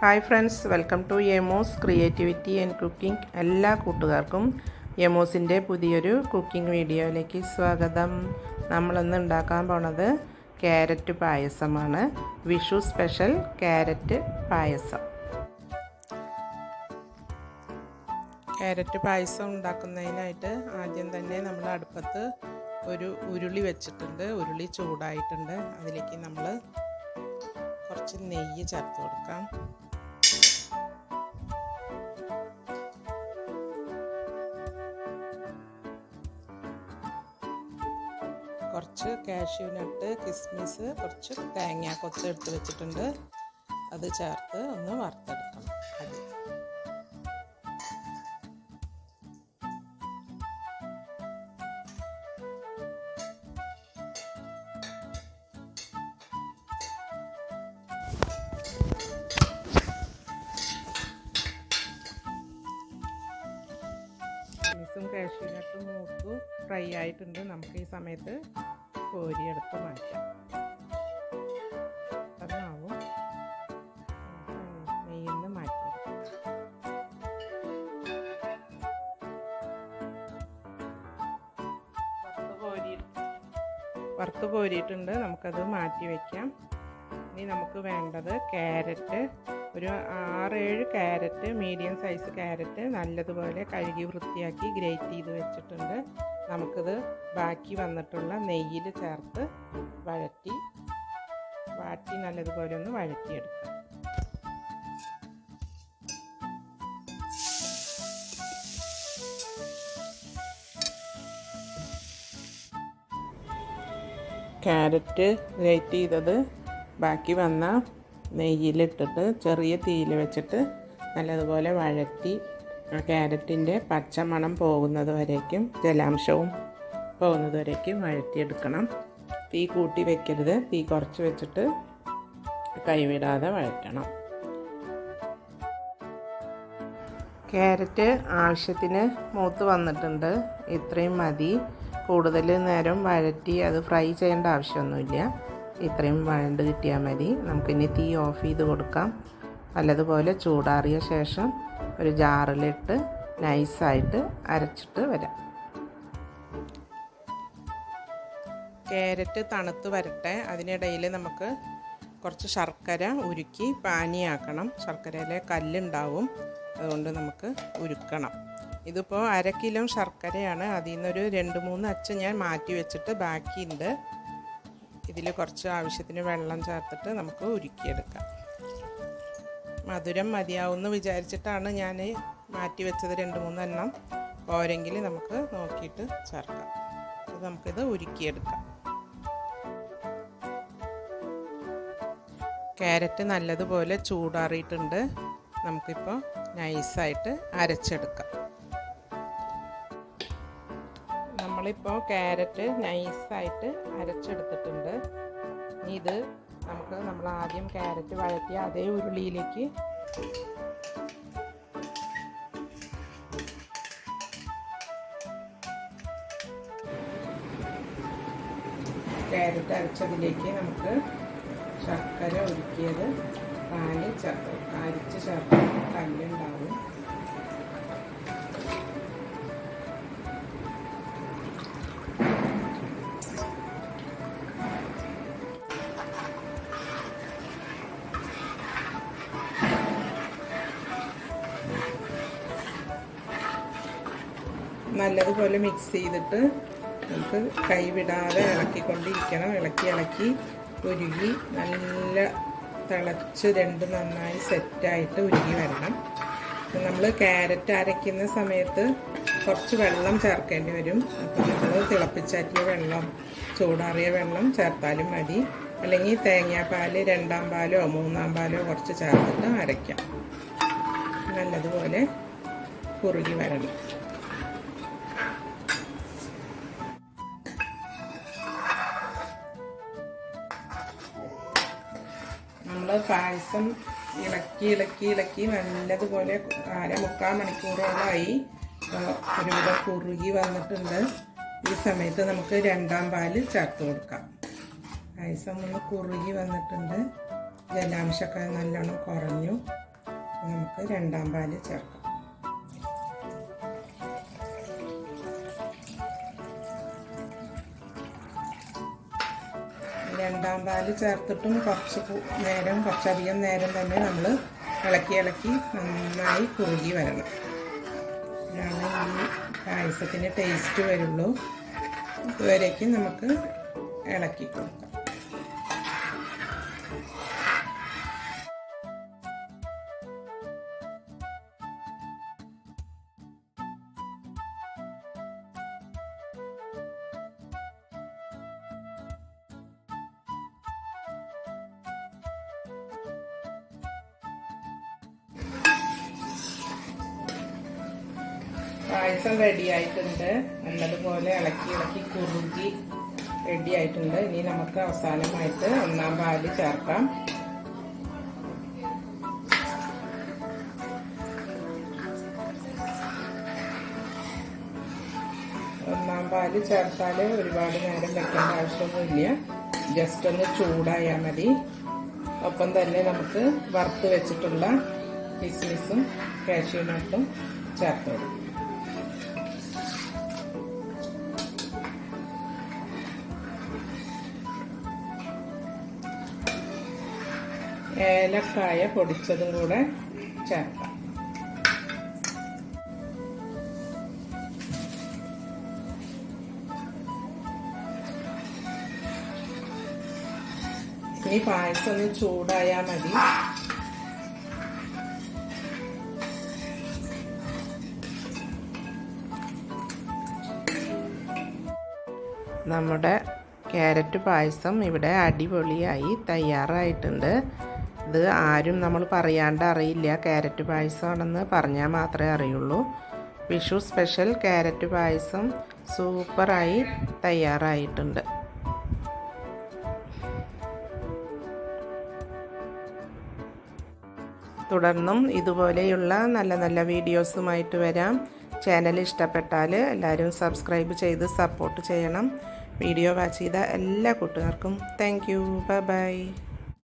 Hi friends welcome to Yummo's creativity and cooking. എല്ലാ കൂട്ടുകാർക്കും യമോസിന്റെ പുതിയൊരു കുക്കിംഗ് വീഡിയോയിലേക്ക് സ്വാഗതം. നമ്മളിന്ന് ഉണ്ടാക്കാൻ പോണത് ക്യാരറ്റ് പായസമാണ്. Vishu special carrot payasam. Carrot payasam ഉണ്ടാക്കുന്നതിനായിട്ട് ആദ്യം തന്നെ നമ്മൾ അടുപ്പത്ത് ഒരു ഉരുളി വെച്ചിട്ടുണ്ട്. ഉരുളി ചൂടായിട്ടുണ്ട്. അതിലേക്ക് നമ്മൾ കുറച്ച് നെയ്യ് ചേർത്ത് കൊടുക്കാം. കുറച്ച് കാഷ്യൂ നട്ട് കിസ്മിസ് കുറച്ച് തേങ്ങ കൊത്ത് എടുത്ത് വെച്ചിട്ടുണ്ട്. അത് ചേർത്ത് ഒന്ന് വറുത്തെടുക്കണം കാഷ്യൂനട്ടും മൂത്ത് ഫ്രൈ ആയിട്ടുണ്ട്. നമുക്ക് ഈ സമയത്ത് കോരിയെടുത്ത് മാറ്റാം. അതാവും. നെയ്യിൽ നിന്ന് മാറ്റി. വറുത്ത് കോരിയിട്ടുണ്ട്. നമുക്കത് മാറ്റി വയ്ക്കാം ഇനി നമുക്ക് വേണ്ടത് ക്യാരറ്റ് ഒരു ആറേഴ് ക്യാരറ്റ് മീഡിയം സൈസ് ക്യാരറ്റ് നല്ലതുപോലെ കഴുകി വൃത്തിയാക്കി ഗ്രേറ്റ് ചെയ്ത് വെച്ചിട്ടുണ്ട്. നമുക്കിത് ബാക്കി വന്നിട്ടുള്ള നെയ്യിൽ ചേർത്ത് വഴറ്റി വാട്ടി നല്ലതുപോലെ ഒന്ന് വഴറ്റിയെടുക്കാം. ക്യാരറ്റ് ഗ്രേറ്റ് ചെയ്തത് ബാക്കി വന്ന നെയ്യിലിട്ടിട്ട് ചെറിയ തീയിൽ വെച്ചിട്ട് നല്ലതുപോലെ വഴറ്റി ക്യാരറ്റിന്റെ പച്ചമണം പോകുന്നത് വരേക്കും ജലാംശവും പോകുന്നത് വരേക്കും വഴറ്റിയെടുക്കണം. തീ കൂട്ടി വെക്കരുത്. തീ കുറച്ച് വെച്ചിട്ട് കൈവിടാതെ വഴറ്റണം. ക്യാരറ്റ് ആവശ്യത്തിന് മൂത്ത് വന്നിട്ടുണ്ട്. ഇത്രയും മതി. കൂടുതൽ നേരം വഴറ്റി അത് ഫ്രൈ ചെയ്യേണ്ട ആവശ്യമൊന്നുമില്ല. ഇത്രയും വഴണ്ട് കിട്ടിയാൽ മതി. നമുക്കിനി തീ ഓഫ് ചെയ്ത് കൊടുക്കാം. നല്ലതുപോലെ ചൂടാറിയ ശേഷം ഒരു ജാറിലിട്ട് നൈസായിട്ട് അരച്ചിട്ട് വരാം. ക്യാരറ്റ് തണുത്ത് വരട്ടെ. അതിനിടയിൽ നമുക്ക് കുറച്ച് ശർക്കര ഉരുക്കി പാനിയാക്കണം. ശർക്കരയിലെ കല്ലുണ്ടാവും. അതുകൊണ്ട് നമുക്ക് ഉരുക്കണം. ഇതിപ്പോൾ അര കിലോ ശർക്കരയാണ്. അതിൽ നിന്നൊരു രണ്ട് മൂന്ന് അച്ച് ഞാൻ മാറ്റി വെച്ചിട്ട് ബാക്കിയുണ്ട്. ഇതിൽ കുറച്ച് ആവശ്യത്തിന് വെള്ളം ചേർത്തിട്ട് നമുക്ക് ഉരുക്കിയെടുക്കാം. മധുരം മതിയാവുമെന്ന് വിചാരിച്ചിട്ടാണ് ഞാൻ മാറ്റി വെച്ചത് രണ്ട് മൂന്നെണ്ണം. പോരെങ്കിൽ നമുക്ക് നോക്കിയിട്ട് ചേർക്കാം. അത് നമുക്കിത് ഉരുക്കിയെടുക്കാം. ക്യാരറ്റ് നല്ലതുപോലെ ചൂടാറിയിട്ടുണ്ട്. നമുക്കിപ്പോൾ നൈസായിട്ട് അരച്ചെടുക്കാം. നമ്മളിപ്പോൾ ക്യാരറ്റ് നൈസായിട്ട് അരച്ചെടുത്തിട്ടുണ്ട്. ഇത് നമുക്ക് നമ്മൾ ആദ്യം ക്യാരറ്റ് വഴറ്റിയ അതേ ഉരുളിയിലേക്ക് ക്യാരറ്റ് അരച്ചതിലേക്ക് നമുക്ക് ശർക്കര ഒരുക്കിയത് പാൽ ചേർത്ത് അരിച്ച് ചേർത്ത് കല്ലുണ്ടാവും. നല്ലതുപോലെ മിക്സ് ചെയ്തിട്ട് നമുക്ക് കൈവിടാതെ ഇളക്കിക്കൊണ്ടിരിക്കണം. ഇളക്കി ഇളക്കി ഉരുകി നല്ല തിളച്ച് രണ്ട് നന്നായി സെറ്റായിട്ട് ഉരുകി വരണം. നമ്മൾ ക്യാരറ്റ് അരയ്ക്കുന്ന സമയത്ത് കുറച്ച് വെള്ളം ചേർക്കേണ്ടി വരും. അപ്പോൾ നമ്മൾ തിളപ്പിച്ചാറ്റിയ വെള്ളം ചൂടാറിയ വെള്ളം ചേർത്താലും മതി. അല്ലെങ്കിൽ തേങ്ങാപ്പാൽ രണ്ടാം പാലോ മൂന്നാം പാലോ കുറച്ച് ചേർത്തിട്ട് അരയ്ക്കാം. നല്ലതുപോലെ കുറുകി വരണം. നമ്മൾ പായസം ഇളക്കി ഇളക്കി ഇളക്കി നല്ലതുപോലെ അര മുക്കാൽ മണിക്കൂറോളമായി ഒരുവിധം കുറുകി വന്നിട്ടുണ്ട്. ഈ സമയത്ത് നമുക്ക് രണ്ടാം പാൽ ചേർത്ത് കൊടുക്കാം. പായസം ഒന്ന് കുറുകി വന്നിട്ടുണ്ട്. ജലാംശമൊക്കെ നല്ലോണം കുറഞ്ഞു. നമുക്ക് രണ്ടാം പാൽ ചേർക്കാം. രണ്ടാം പാൽ ചേർത്തിട്ടും കുറച്ച് നേരം കുറച്ചധികം നേരം തന്നെ നമ്മൾ ഇളക്കി ഇളക്കി നന്നായി കുറുകി വരണം. അതാണ് ഈ പായസത്തിന് ടേസ്റ്റ് വരുള്ളൂ. ഇതുവരേക്കും നമുക്ക് ഇളക്കി കൊടുക്കാം. പായസം റെഡി ആയിട്ടുണ്ട്. നല്ലതുപോലെ ഇളക്കി ഇളക്കി കുറുകി റെഡി ആയിട്ടുണ്ട്. ഇനി നമുക്ക് അവസാനമായിട്ട് ഒന്നാം പാൽ ചേർക്കാം. ഒന്നാം പാൽ ചേർത്താൽ ഒരുപാട് നേരം വെക്കേണ്ട ആവശ്യമൊന്നുമില്ല. ജസ്റ്റ് ഒന്ന് ചൂടായാൽ മതി. ഒപ്പം തന്നെ നമുക്ക് വറുത്ത് വെച്ചിട്ടുള്ള കിസ്മിസും ചേർത്ത് കൊടുക്കും. ഏലക്കായ പൊടിച്ചതും കൂടെ ചേർക്കാം. ഇനി പായസം ഒന്ന് ചൂടായാൽ മതി. നമ്മുടെ ക്യാരറ്റ് പായസം ഇവിടെ അടിപൊളിയായി തയ്യാറായിട്ടുണ്ട്. ഇത് ആരും നമ്മൾ പറയാണ്ട് അറിയില്ല. ക്യാരറ്റ് പായസമാണെന്ന് പറഞ്ഞാൽ മാത്രമേ അറിയുള്ളൂ. വിഷു സ്പെഷ്യൽ ക്യാരറ്റ് പായസം സൂപ്പറായി തയ്യാറായിട്ടുണ്ട്. തുടർന്നും ഇതുപോലെയുള്ള നല്ല നല്ല വീഡിയോസുമായിട്ട് വരാം. ചാനൽ ഇഷ്ടപ്പെട്ടാൽ എല്ലാവരും സബ്സ്ക്രൈബ് ചെയ്ത് സപ്പോർട്ട് ചെയ്യണം. വീഡിയോ വാച്ച് ചെയ്ത എല്ലാ കൂട്ടുകാർക്കും താങ്ക് യു. ബൈ.